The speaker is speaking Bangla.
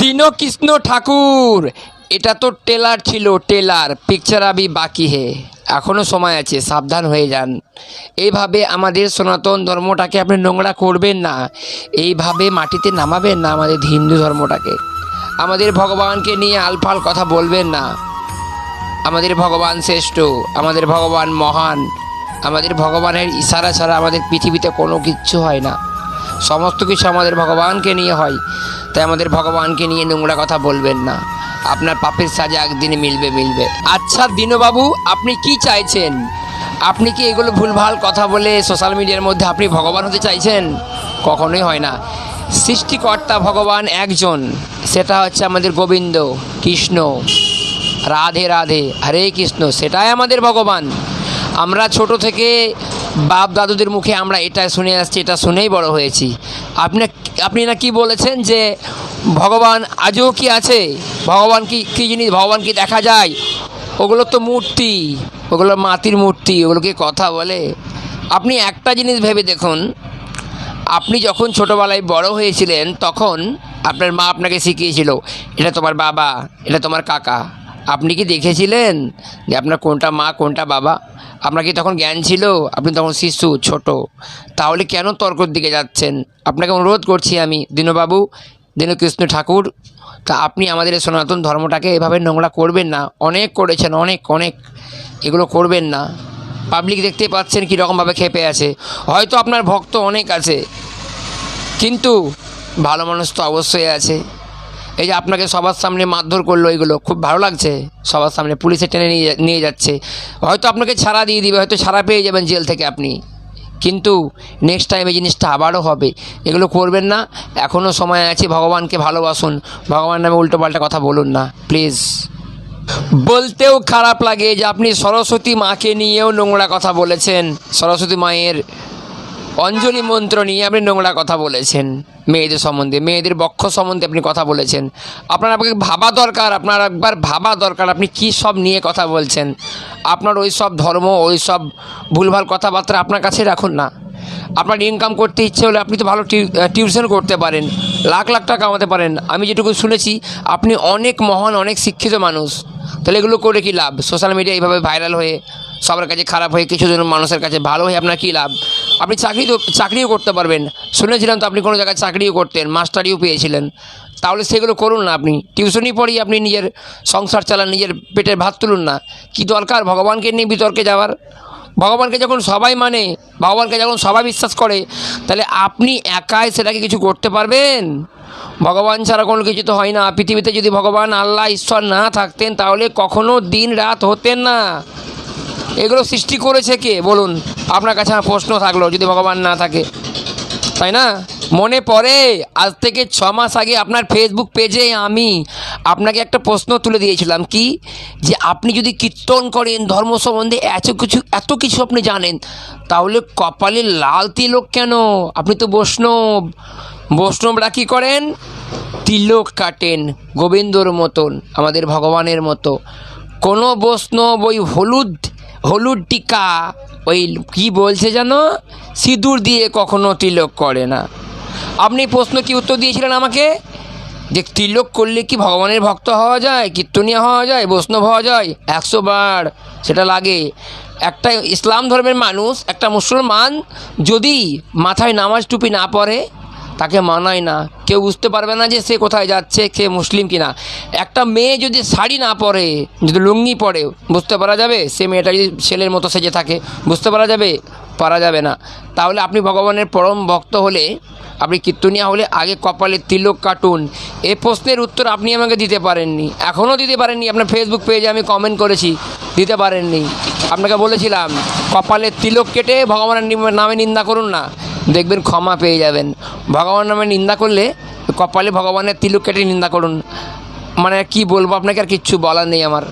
দিন কৃষ্ণ দীনকৃষ্ণ ঠাকুর এটা তো টেলার ছিল, টেলার। পিকচার আবি বাকি হে। এখনও সময় আছে, সাবধান হয়ে যান। এইভাবে আমাদের সনাতন ধর্মটাকে আপনি নোংরা করবেন না। এইভাবে মাটিতে নামাবেন না আমাদের হিন্দু ধর্মটাকে। আমাদের ভগবানকে নিয়ে আলফাল কথা বলবেন না। আমাদের ভগবান শ্রেষ্ঠ, আমাদের ভগবান মহান, আমাদের ভগবানের ইশারা ছাড়া আমাদের পৃথিবীতে কোনো কিচ্ছু হয় না। সমস্ত কিছু আমাদের ভগবানকে নিয়ে হয়। তাই আমাদের ভগবানকে নিয়ে নোংরা কথা বলবেন না। আপনার পাপের সাজা একদিনে মিলবে মিলবে। আচ্ছা দীনবাবু, আপনি কি চাইছেন? আপনি কি এগুলো ভুলভাল কথা বলে সোশ্যাল মিডিয়ার মধ্যে আপনি ভগবান হতে চাইছেন? কখনোই হয় না। সৃষ্টিকর্তা ভগবান একজন, সেটা হচ্ছে আমাদের গোবিন্দ, কৃষ্ণ। রাধে রাধে, হরে কৃষ্ণ, সেটাই আমাদের ভগবান। আমরা ছোট থেকে বাপ দাদুদের মুখে আমরা এটা শুনে আসছি, এটা শুনেই বড় হয়েছি। আপনি আপনি না কি বলেছেন যে ভগবান আজও কি আছে? ভগবান কি, কী জিনিস, ভগবান কি দেখা যায়? ওগুলো তো মূর্তি, ওগুলো মাটির মূর্তি, ওগুলো কি কথা বলে? আপনি একটা জিনিস ভেবে দেখুন, আপনি যখন ছোটোবেলায় বড় হয়েছিলেন, তখন আপনার মা আপনাকে শিখিয়েছিল, এটা তোমার বাবা, এটা তোমার কাকা। আপনি কি দেখেছিলেন যে আপনার কোনটা মা, কোনটা বাবা? আপনার কি তখন জ্ঞান ছিল? আপনি তখন শিশু, ছোট। তাহলে কেন তর্কর দিকে যাচ্ছেন? আপনাকে অনুরোধ করছি আমি, দীনবাবু, দীনকৃষ্ণ ঠাকুর, তা আপনি আমাদের সনাতন ধর্মটাকে এভাবে নোংরা করবেন না। অনেক করেছেন, অনেক অনেক। এগুলো করবেন না। পাবলিক দেখতে পাচ্ছেন কীরকমভাবে খেপে আছে। হয়তো আপনার ভক্ত অনেক আছে, কিন্তু ভালো মানুষ তো অবশ্যই আছে। এই যে আপনাকে সবার সামনে মারধর করল এগুলো, খুব ভালো লাগছে। সবার সামনে পুলিশে টেনে নিয়ে নিয়ে যাচ্ছে। হয়তো আপনাকে ছাড়া দিয়ে দিবে, হয়তো ছাড়া পেয়ে যাবেন জেল থেকে আপনি। কিন্তু নেক্সট টাইম এই জিনিসটা আবারও হবে। এগুলো করবেন না এখনও সময় আছে, ভগবানকে ভালোবাসুন। ভগবান নামে উল্টোপাল্টা কথা বলুন না প্লিজ বলতেও খারাপ লাগে যে আপনি সরস্বতী মাকে নিয়েও নোংরা কথা বলেছেন। সরস্বতী মায়ের অঞ্জলি মন্ত্র নিয়ে আপনি নোংরা কথা বলেছেন। মেয়েদের সম্বন্ধে, মেয়েদের বক্ষ সম্বন্ধে আপনি কথা বলেছেন। আপনার আপনাকে ভাবা দরকার, আপনার একবার ভাবা দরকার, আপনি কি সব নিয়ে কথা বলছেন? আপনার ওই সব ধর্ম, ওই সব ভুলভাল কথাবার্তা আপনার কাছে রাখুন না। আপনার ইনকাম করতে ইচ্ছে হলে আপনি তো ভালো টিউশন করতে পারেন, লাখ লাখ টাকা কামাতে পারেন। আমি যেটুকু শুনেছি, আপনি অনেক মহান, অনেক শিক্ষিত মানুষ। তাহলে এগুলো করে কি লাভ? সোশ্যাল মিডিয়া এইভাবে ভাইরাল হয়ে সবার কাছে খারাপ হয়ে কিছু জন মানুষের কাছে ভালো হয়ে আপনার কী লাভ? আপনি চাকরি তো চাকরিও করতে পারবেন। শুনেছিলাম তো আপনি কোনো জায়গায় চাকরিও করতেন, মাস্টারিও পেয়েছিলেন। তাহলে সেগুলো করুন না আপনি। টিউশনই পড়িয়ে আপনি নিজের সংসার চালান, নিজের পেটের ভাত তুলুন না। কি দরকার ভগবানকে নিয়ে বিতর্কে যাওয়ার? ভগবানকে যখন সবাই মানে ভগবানকে যখন সবাই বিশ্বাস করে, তাহলে আপনি একাই সেটাকে কিছু করতে পারবেন? ভগবান ছাড়া কোনো কিছু তো হয় না। পৃথিবীতে যদি ভগবান, আল্লাহ, ঈশ্বর না থাকতেন, তাহলে কখনো দিন রাত হতেন না। এগুলো সৃষ্টি করেছে কে? বলুন। আপনার কাছে আমার প্রশ্ন থাকল, যদি ভগবান না থাকে। তাই না? মনে পড়ে, আজ থেকে ছ মাস আগে আপনার ফেসবুক পেজে আমি আপনাকে একটা প্রশ্ন তুলে দিয়েছিলাম, কি? যে আপনি যদি কীর্তন করেন, ধর্ম সম্বন্ধে এত কিছু এত কিছু আপনি জানেন, তাহলে কপালে লাল তিলক কেন? আপনি তো বৈষ্ণব। বৈষ্ণবরা কী করেন? তিলক কাটেন, গোবিন্দর মতন, আমাদের ভগবানের মতো। কোনো বৈষ্ণব ওই হলুদ হলুদ টিকা, ওই কি বলছে যেন সিঁদুর দিয়ে কখনো তিলক করে না। আপনি প্রশ্ন কি উত্তর দিয়েছিলেন আমাকে? যে তিলক করলে কি ভগবানের ভক্ত হওয়া যায়, কীর্তনীয় হওয়া যায়, বৈষ্ণব হওয়া যায়? একশো বার সেটা লাগে। একটা ইসলাম ধর্মের মানুষ, একটা মুসলমান যদি মাথায় নামাজ টুপি না পড়ে তাকে মানায় না। কেউ বুঝতে পারবে না যে সে কোথায় যাচ্ছে, সে মুসলিম কিনা। একটা মেয়ে যদি শাড়ি না পরে, যদি লুঙ্গি পরে, বুঝতে পারা যাবে? সে মেয়েটা যদি ছেলের মতো সেজে থাকে, বুঝতে পারা যাবে? পারা যাবে না। তাহলে আপনি ভগবানের পরম ভক্ত হলে, আপনি কীর্তনিয়া হলে, আগে কপালে তিলক কাটুন। এ প্রশ্নের উত্তর আপনি আমাকে দিতে পারেননি। এখনও দিতে পারেননি। আপনার ফেসবুক পেজে আমি কমেন্ট করেছি। দিতে পারেননি। আপনাকে বলেছিলাম, কপালে তিলক কেটে ভগবানের নামে নিন্দা করুন না। দেখবেন ক্ষমা পেয়ে যাবেন। ভগবান নামে নিন্দা করলে কপালে ভগবানের তিলক কেটে নিন্দা করুন। মানে কি বলব, আপনাকে আর কিচ্ছু বলার নেই আমার।